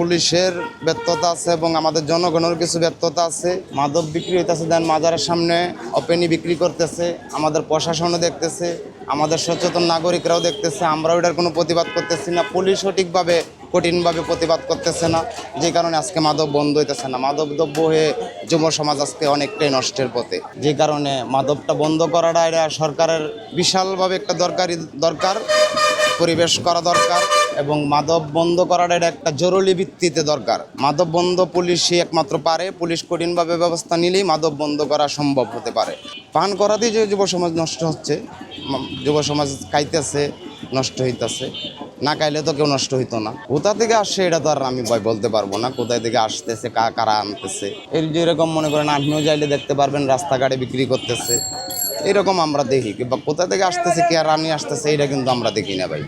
পুলিশের ব্যর্থতা আছে এবং আমাদের জনগণের কিছু ব্যর্থতা আছে। মাদক বিক্রি হইতেছে, দেন মাজারের সামনে ওপেনই বিক্রি করতেছে, আমাদের প্রশাসনও দেখতেছে, আমাদের সচেতন নাগরিকরাও দেখতেছে, আমরাও এটার কোনো প্রতিবাদ করতেছি না। পুলিশ সঠিকভাবে, কঠিনভাবে প্রতিবাদ করতেছে না, যে কারণে আজকে মাদক বন্ধ হইতেছে না। মাদক দ্রব্য হয়ে যুব সমাজ আজকে অনেকটাই নষ্টের পথে। যে কারণে মাদকটা বন্ধ করাটা এটা সরকারের বিশালভাবে একটা দরকারি, দরকার। পরিবেশ করা দরকার এবং মাদক বন্ধ করার একটা জরুরি ভিত্তিতে দরকার। মাদক বন্ধ পুলিশই একমাত্র পারে, পুলিশ কঠিনভাবে ব্যবস্থা নিলেই মাদক বন্ধ করা সম্ভব হতে পারে। পান করাতেই যে যুব সমাজ নষ্ট হচ্ছে যুব সমাজ খাইতেছে, নষ্ট হইতেছে, না খাইলে তো কেউ নষ্ট হইতো না। কোথা থেকে আসছে এটা তো আর আমি ভয় বলতে পারব না, কোথায় থেকে আসতেছে কারা আনতেছে। এর যেরকম মনে করেন আপনিও যাইলে দেখতে পারবেন, রাস্তাঘাটে বিক্রি করতেছে। এরকম আমরা দেখি। কিংবা কোথা থেকে আসতেছে, কে রানি আসতেছে এটা কিন্তু আমরা দেখি না ভাই।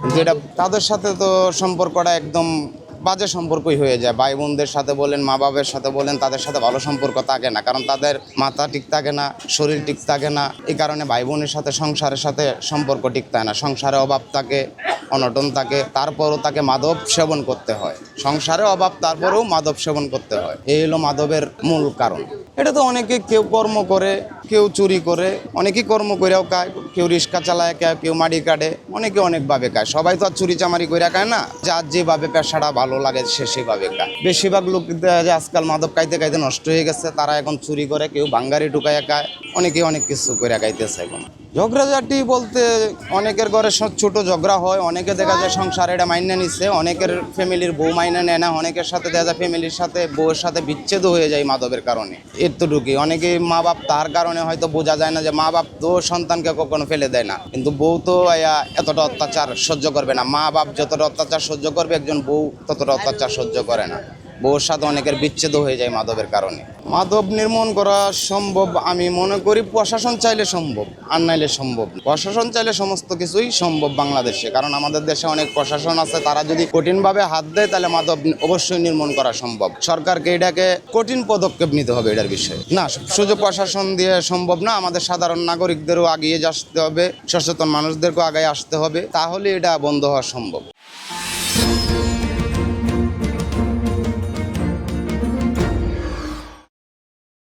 কিন্তু এটা তাদের সাথে তো সম্পর্কটা একদম বাজে সম্পর্কই হয়ে যায়। ভাই বোনদের সাথে বলেন মা বাবার সাথে বলেন, তাদের সাথে ভালো সম্পর্ক থাকে না। কারণ তাদের মাথা ঠিক থাকে না, শরীর ঠিক থাকে না। এই কারণে ভাই বোনের সাথে, সংসারের সাথে সম্পর্ক ঠিক থাকে না। সংসারে অভাব থাকে, অনটন থাকে, তারপরও তাকে মাদক সেবন করতে হয়। সংসারে অভাব, তারপরেও মাদক সেবন করতে হয়। এই হলো মাদকের মূল কারণ। এটা তো অনেকে কেউ কর্ম করে, কেউ চুরি করে অনেকেই কর্ম করেও খায়, কেউ রিক্সা চালায় খায় কেউ মাড়ি কাটে, অনেকে অনেকভাবে খায়। সবাই তো আর চুরি চামারি করে খায় না। যার যেভাবে পেশাটা ভালো লাগে, সে সেভাবে খায়। বেশিরভাগ লোক যায় আজকাল মাদক খাইতে খাইতে নষ্ট হয়ে গেছে, তারা এখন চুরি করে, কেউ বাঙ্গারি ঢুকায় খায় অনেকে অনেক কিছু করে খাইতেছে এখন। ঝগড়াঝাটি বলতে অনেকের ঘরে ছোট ঝগড়া হয়, অনেকে দেখা যায় সংসার এটা মাইনে নিচ্ছে অনেকের ফ্যামিলির বউ মাইনে নেয় না, অনেকের সাথে দেখা যায় ফ্যামিলির সাথে বউয়ের সাথে বিচ্ছেদ হয়ে যায় মাদবের কারণে। এতটুকুই অনেকে মা বাপ তার কারণে হয়তো বোঝা যায় না যে মা বাপ তো সন্তানকে কখনো ফেলে দেয় না। কিন্তু বউ তো এতটা অত্যাচার সহ্য করবে না। মা বাপ যতটা অত্যাচার সহ্য করবে, একজন বউ ততটা অত্যাচার সহ্য করে না। বউর সাথে অনেকের বিচ্ছেদ হয়ে যায় মাদকের কারণে। মাদক নির্মূল করা সম্ভব, আমি মনে করি প্রশাসন চাইলে সম্ভব, আর নাইলে সম্ভব প্রশাসন চাইলে সমস্ত কিছুই সম্ভব বাংলাদেশে, কারণ আমাদের দেশে অনেক প্রশাসন আছে, তারা যদি কঠিনভাবে হাত দেয়, তাহলে মাদক অবশ্যই নির্মূল করা সম্ভব। সরকারকে এটাকে কঠিন পদক্ষেপ নিতে হবে এটার বিষয়ে। না, শুধু প্রশাসন দিয়ে সম্ভব না, আমাদের সাধারণ নাগরিকদেরও আগিয়ে আসতে হবে, সচেতন মানুষদেরকেও আগে আসতে হবে, তাহলে এটা বন্ধ হওয়া সম্ভব।